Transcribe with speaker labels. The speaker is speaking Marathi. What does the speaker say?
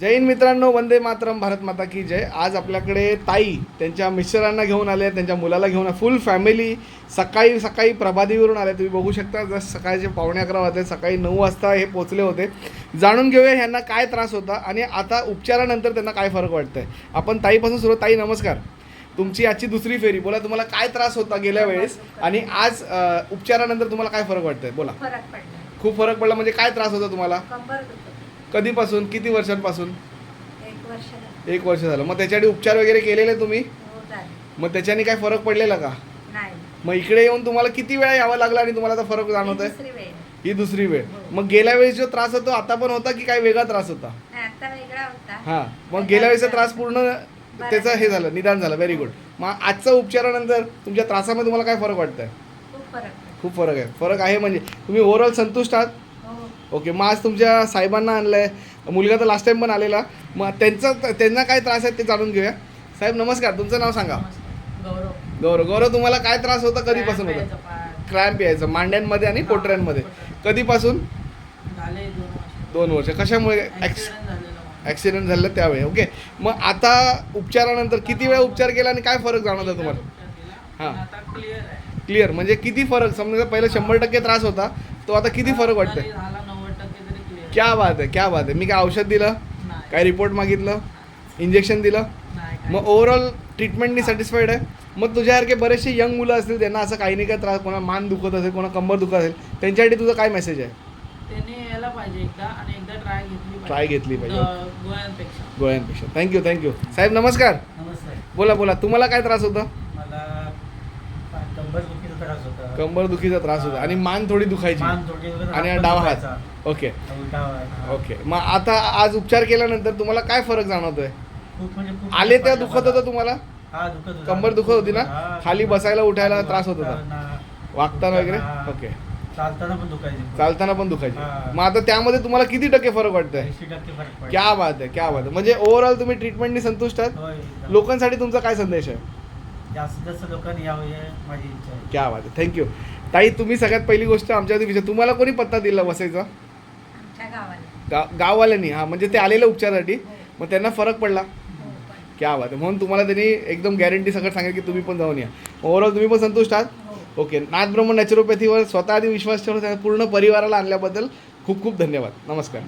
Speaker 1: हिंद मित्रांनो वंदे मातरम भारत माता की जय. आज आपल्याकडे ताई त्यांच्या मिस्टरांना घेऊन आले त्यांच्या मुलाला घेऊन फुल फॅमिली सकाळी सकाळी प्रभादेवीवरून आले. तुम्ही बघू शकता जस्ट सकाळचे पावणे अकरा वाजले सकाळी नऊ वाजता हे पोचले होते. जाणून घेऊया ह्यांना काय त्रास होता आणि आता उपचारानंतर त्यांना काय फरक वाटतंय. आपण ताईपासून सुरू ताई नमस्कार. तुमची आजची दुसरी फेरी. बोला तुम्हाला काय त्रास होता गेल्या वेळेस? आणि आज उपचारानंतर तुम्हाला काय फरक वाटतंय? बोला. खूप फरक पडला. म्हणजे काय त्रास होता तुम्हाला? कधीपासून? किती वर्षांपासून?
Speaker 2: एक वर्ष झालं.
Speaker 1: एक वर्ष झालं. मग त्याच्यासाठी उपचार वगैरे केलेले तुम्ही?
Speaker 2: हो
Speaker 1: मग त्याच्याने काय फरक पडलेला का?
Speaker 2: नाही.
Speaker 1: मग इकडे येऊन तुम्हाला किती वेळा यावं लागलं आणि तुम्हाला आता फरक जाणवत
Speaker 2: ही
Speaker 1: आहे
Speaker 2: दुसरी वेळ.
Speaker 1: ही दुसरी वेळ. मग गेल्या वेळेस जो त्रास होतो आता पण होता की काय वेगळा त्रास होता?
Speaker 2: नाही, आता वेगळा होता.
Speaker 1: हा. मग गेल्या वेळेसचा त्रास पूर्ण त्याचं हे झालं. निदान झालं. व्हेरी गुड मग आजचा उपचारानंतर तुमच्या त्रासामध्ये तुम्हाला काय फरक वाटतंय?
Speaker 2: खूप फरक पडला
Speaker 1: खूप फरक आहे. फरक आहे म्हणजे तुम्ही ओव्हरऑल संतुष्ट आहात?
Speaker 2: हो
Speaker 1: ओके मग आज तुमच्या साहेबांना आणलंय. मुलगा तर लास्ट टाइम पण आलेला. मग त्यांचा त्यांना काय त्रास आहेत ते जाणून घेऊया. साहेब नमस्कार. तुमचं नाव सांगा.
Speaker 3: गौरव
Speaker 1: गौरव. गौरव तुम्हाला काय त्रास होता कधीपासून होता. क्रॅम्प यायचं. मांड्यांमध्ये आणि पोटऱ्यांमध्ये. कधीपासून?
Speaker 3: दोन वर्ष.
Speaker 1: कशामुळे. ॲक्सिडेंट झालं त्यावेळी. ओके. मग आता उपचारानंतर किती वेळा उपचार केला आणि काय फरक जाणवता तुम्हाला? हा.
Speaker 3: आहे.
Speaker 1: क्लिअर म्हणजे किती फरक? समजा पहिला शंभर टक्के त्रास होता. तो आता किती फरक वाटतंय
Speaker 3: तरी झाला नव्वद टक्के तरी क्लिअर
Speaker 1: क्या बात आहे क्या बात आहे मी काय औषध दिलं?
Speaker 3: नाही.
Speaker 1: काय रिपोर्ट मागितलं? इंजेक्शन दिलं?
Speaker 3: नाही काय.
Speaker 1: मग ओव्हरऑल ट्रीटमेंटनी सॅटिस्फाईड आहे. मग तुझ्यासारखे बरेचसे यंग मुलं असतील त्यांना असं काही नाही काय त्रास कोणा मान दुखत असेल कोणा कंबर दुखत असेल त्यांच्यासाठी तुझं काय मेसेज आहे?
Speaker 3: त्याने यायला पाहिजे एकदा आणि एकदा ट्राय घेतली पाहिजे.
Speaker 1: Try घेतली पाहिजे.
Speaker 3: ग- गोळ्यांपेक्षा.
Speaker 1: गोळ्यांपेक्षा. थँक्यू थँक्यू साहेब नमस्कार.
Speaker 4: नमस्कार.
Speaker 1: बोला बोला. तुम्हाला काय त्रास होता
Speaker 4: मला कंबर दुखीचा त्रास होता
Speaker 1: कंबर दुखीचा त्रास होता आणि मान थोडी दुखायची
Speaker 4: मान थोडी वगैरे
Speaker 1: आणि
Speaker 4: हात
Speaker 1: डावा हात
Speaker 4: दुखायचा.
Speaker 1: ओके
Speaker 4: उलटा.
Speaker 1: ओके मग आता आज उपचार केल्यानंतर तुम्हाला काय फरक जाणवतोय
Speaker 4: खूप म्हणजे खूप
Speaker 1: आले त्या दुखत. होतं तुम्हाला
Speaker 4: हा दुखत होता.
Speaker 1: कंबर दुखत होती ना?
Speaker 4: हा,
Speaker 1: खाली बसायला, उठायला त्रास होत होता? वागताना वगैरे
Speaker 4: हा.
Speaker 1: ओके
Speaker 4: चालताना पण दुखायचे
Speaker 1: चालताना पण दुखायची
Speaker 4: हा.
Speaker 1: मग आता त्यामध्ये तुम्हाला किती टक्के फरक वाटतंय
Speaker 4: ऐंशी टक्के फरक पडला.
Speaker 1: क्या बात आहे क्या बात आहे म्हणजे ओव्हरऑल तुम्ही ट्रीटमेंटनी संतुष्ट आहात
Speaker 4: होय, एकदम.
Speaker 1: लोकांसाठी तुमचा काय संदेश आहे
Speaker 4: जास्तीत जास्त लोकांनी यावं हे माझी इच्छा आहे.
Speaker 1: क्या बात आहे. थँक्यू ताई तुम्ही सगळ्यात पहिली गोष्ट आमच्यावरती विचार तुम्हाला कोणी पत्ता दिला
Speaker 2: आमच्या गावाला.
Speaker 1: गा गाववाल्यांनी हा म्हणजे ते आलेले उपचारासाठी.
Speaker 2: हो.
Speaker 1: मग त्यांना फरक पडला?
Speaker 2: हो पण
Speaker 1: क्या बात आहे. म्हणून तुम्हाला त्यांनी एकदम गॅरंटी सगळं सांगेल की तुम्ही पण जाऊन या. ओव्हरऑल तुम्ही पण संतुष्ट आहात?
Speaker 2: हो.
Speaker 1: ओके नाथ ब्रह्म नॅचरोपॅथीवर स्वतः आधी विश्वास ठेवून त्या पूर्ण परिवाराला आणल्याबद्दल खूप खूप धन्यवाद. नमस्कार.